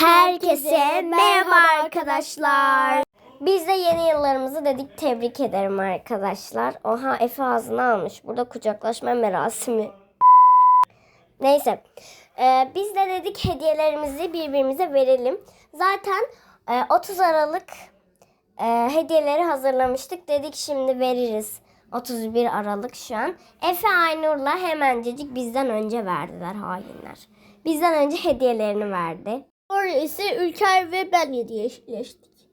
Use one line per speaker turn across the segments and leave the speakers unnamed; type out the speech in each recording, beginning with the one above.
Herkese merhaba arkadaşlar. Biz de yeni yıllarımızı dedik tebrik ederim arkadaşlar. Oha Efe ağzına almış. Burada kucaklaşma merasimi. Neyse. Ee, biz de dedik hediyelerimizi birbirimize verelim. Zaten e, 30 Aralık e, hediyeleri hazırlamıştık. Dedik şimdi veririz. 31 Aralık şu an. Efe Aynur'la hemencecik bizden önce verdiler hainler. Bizden önce hediyelerini verdi.
Sonra ise Ülker ve ben hediyeleştik.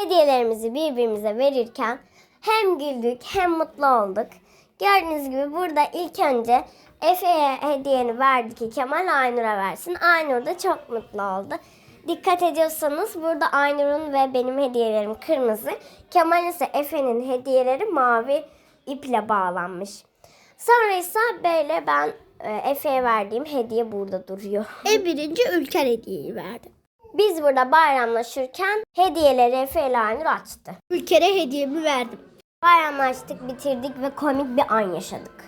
Hediyelerimizi birbirimize verirken hem güldük hem mutlu olduk. Gördüğünüz gibi burada ilk önce Efe'ye hediyeni verdi ki Kemal Aynur'a versin. Aynur da çok mutlu oldu. Dikkat ediyorsanız burada Aynur'un ve benim hediyelerim kırmızı. Kemal ise Efe'nin hediyeleri mavi iple bağlanmış. Sonra ise böyle ben Efe'ye verdiğim hediye burada duruyor.
En birinci Ülker hediyeyi verdim.
Biz burada bayramlaşırken hediyeleri Efe ile Aynur açtı.
Ülker'e hediyemi verdim.
Bayramlaştık, bitirdik ve komik bir an yaşadık.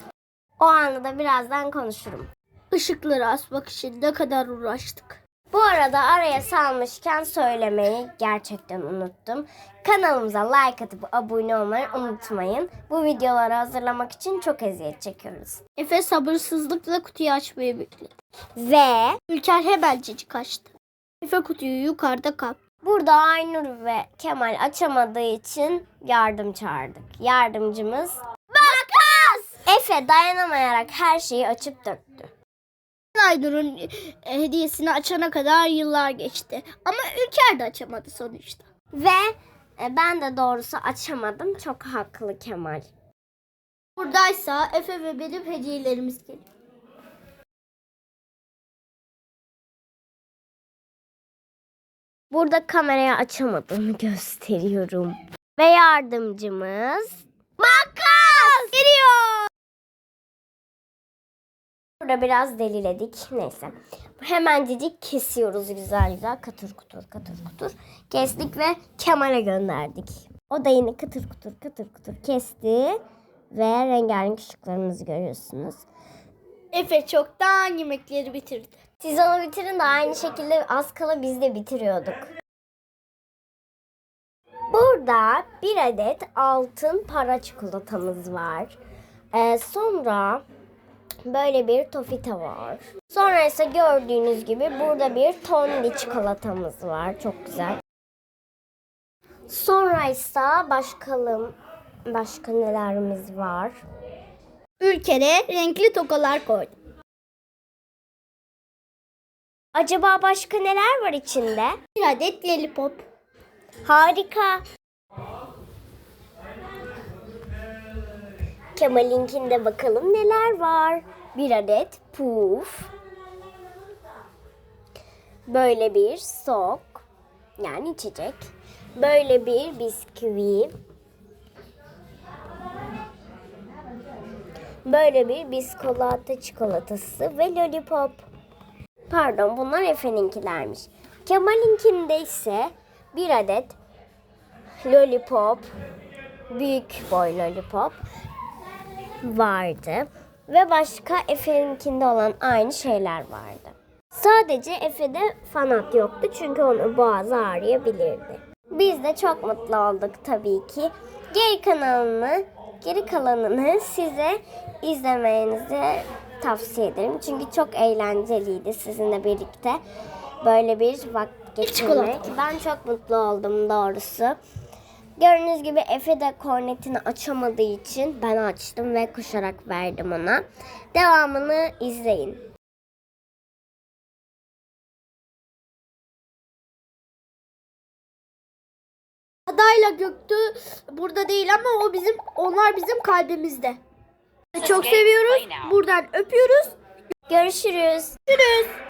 O anı da birazdan konuşurum.
Işıkları asmak için ne kadar uğraştık.
Bu arada araya salmışken söylemeyi gerçekten unuttum. Kanalımıza like atıp abone olmayı unutmayın. Bu videoları hazırlamak için çok eziyet çekiyoruz.
Efe sabırsızlıkla kutuyu açmayı bekledi.
Ve
Ülker hemencecik açtı. Efe kutuyu yukarıda kaptı.
burada Aynur ve Kemal açamadığı için yardım çağırdık. Yardımcımız Makas! Efe dayanamayarak her şeyi açıp döktü.
Aynur'un e, hediyesini açana kadar yıllar geçti. Ama Ülker de açamadı sonuçta.
Ve e, ben de doğrusu açamadım. Çok haklı Kemal.
Buradaysa Efe ve benim hediyelerimiz geliyor.
Burada kameraya açamadığımı gösteriyorum. Ve yardımcımız makas geliyor. Burada biraz deliledik. Neyse. Hemencecik kesiyoruz güzel güzel. Katır kutur katır kutur. Kestik ve Kemal'e gönderdik. O da yine kıtır kutur kıtır kutur kesti. Ve rengarenk ışıklarımızı görüyorsunuz.
Efe çoktan yemekleri bitirdi.
Siz onu bitirin de aynı şekilde az kala biz de bitiriyorduk. Burada bir adet altın para çikolatamız var. Ee, sonra böyle bir tofita var. Sonra ise gördüğünüz gibi burada bir tonli çikolatamız var. Çok güzel. Sonra ise başkalım başka nelerimiz var.
Ülker'e renkli tokalar koydum.
Acaba başka neler var içinde?
Bir adet lollipop.
Harika. Kemal'inkinde bakalım neler var. Bir adet puf. Böyle bir sok. Yani içecek. Böyle bir bisküvi. Böyle bir biskolata çikolatası ve lollipop. Pardon bunlar Efe'ninkilermiş. Kemal'inkinde ise bir adet lollipop, büyük boy lollipop vardı. Ve başka Efe'ninkinde olan aynı şeyler vardı. Sadece Efe'de fanat yoktu çünkü onun boğazı ağrıyabilirdi. Biz de çok mutlu olduk tabii ki. Geri kanalını, geri kalanını size izlemenizi tavsiye ederim. Çünkü çok eğlenceliydi sizinle birlikte böyle bir vakit geçirmek. Ben çok mutlu oldum doğrusu. Gördüğünüz gibi Efe de kornetini açamadığı için ben açtım ve koşarak verdim ona. Devamını izleyin.
Adayla Göktü burada değil ama o bizim onlar bizim kalbimizde. Çok seviyoruz. Buradan öpüyoruz.
Görüşürüz.
Görüşürüz.